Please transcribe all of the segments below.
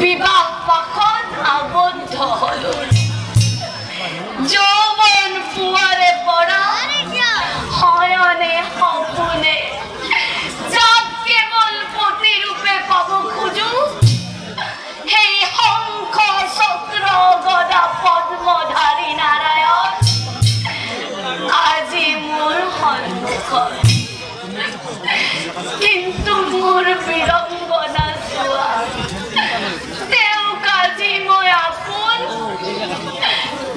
বিবাহ পাখন আবদ্ধ হলো যৌবন পুয়ারে পড়া হয়নে হপনে যাব কেবল প্রতিরূপে পাব খুঁজু সেই শংখ চক্র গদা পদ্মধাৰী নাৰায়ণ আজি মোৰ সন্মুখত মোৰ বিৰংগনা চোৱা তেওঁক আজি মই আপোন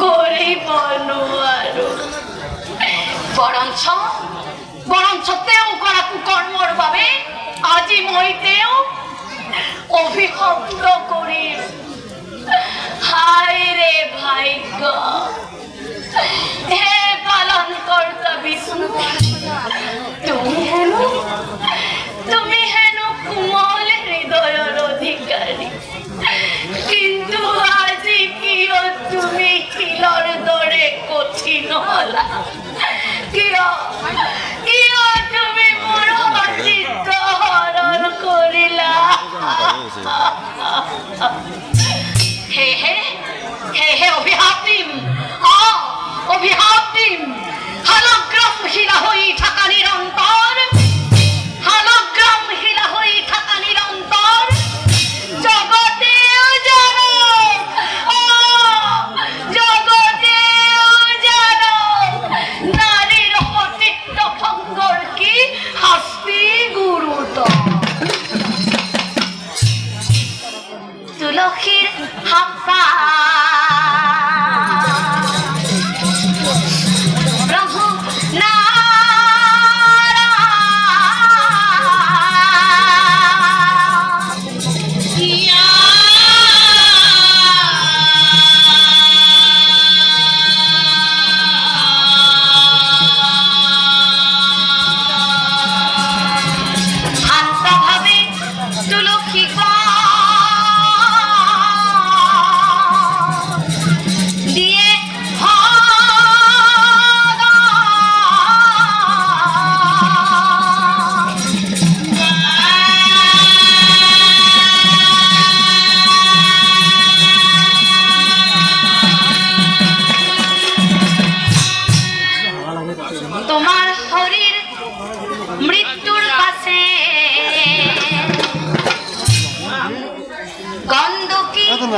কৰিব নোৱাৰো বৰঞ্চ বৰঞ্চ তেওঁ কৰা কুকৰ্মৰ বাবে আজি মই তেওঁক অভিশপ্ত কৰিম হায় ৰে ভাগ্য হে পালন কৰ্তা বিষ্ণু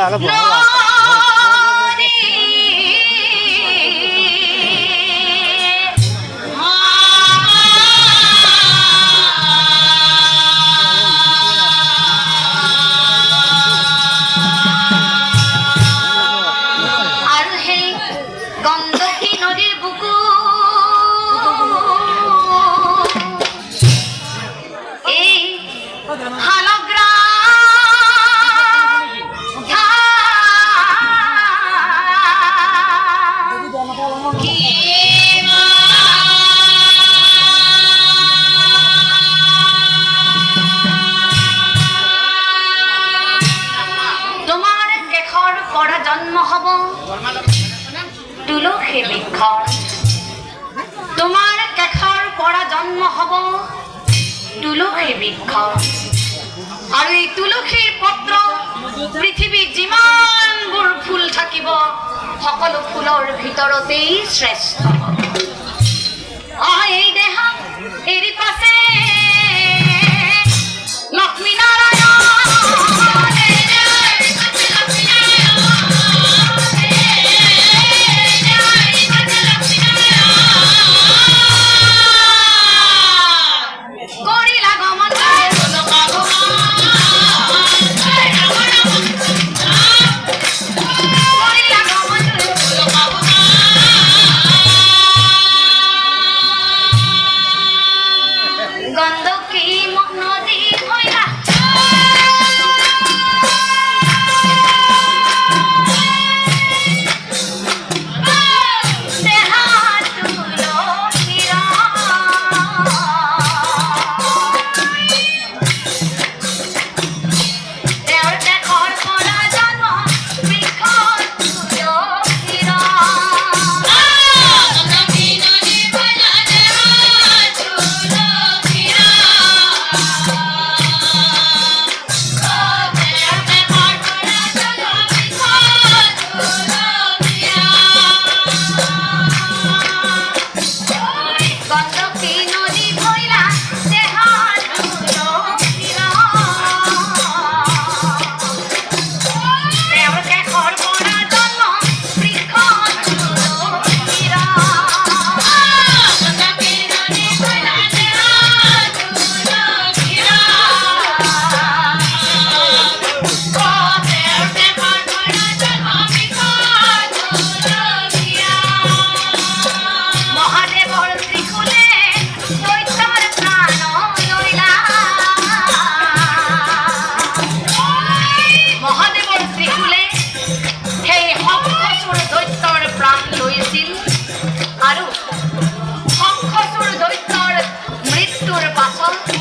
哪个不好？তোমাৰ কেশৰ পৰা জন্ম হব। তুলসী বৃক্ষ আৰু এই তুলসীৰ পত্ৰ পৃথিৱীত যিমানবোৰ ফুল থাকিব সকলো ফুলৰ ভিতৰতেই শ্ৰেষ্ঠ। এই দেহ, এৰি পাছে Thank you.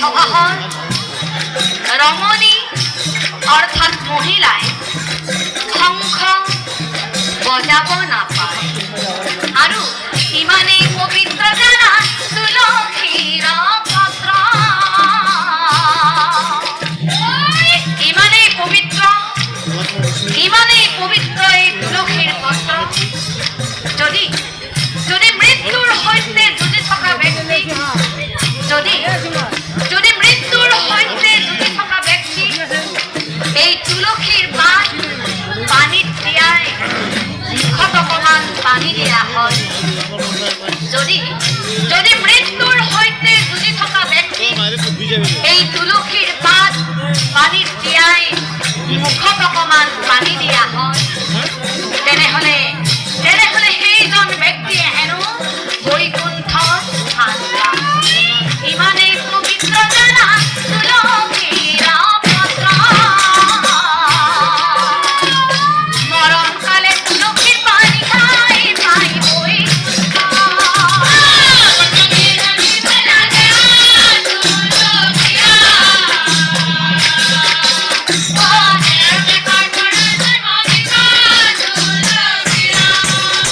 সভাখন ৰমণী অৰ্থাৎ মহিলাই শংখ বজাব নাপায় আৰু ইমানেই পবিত্ৰ জানা তুলসীৰ পত্ৰ ইমানেই পবিত্ৰ ইমানেই পবিত্ৰ এই তুলসীৰ পত্ৰ যদি যদি মৃত্যুৰ সৈতে যুঁজি থকা ব্যক্তি যদি যদি মৃত্যুর হইতে যদি থাকা ব্যক্তি এই তুলসীর পাত পানীত তিয়াই মুখত অকণমান পানী দিয়া হয়, যদি যদি মৃত্যুৰ হইতে যুঁজি থকা ব্যক্তি এই তুলসীৰ পাত পানীত তিয়াই মুখত অকণমান পানী দিয়া হয় তেনেহ'লে তেনেহ'লে সেইজন ব্যক্তিয়ে হেনো বৈকুণ্ঠ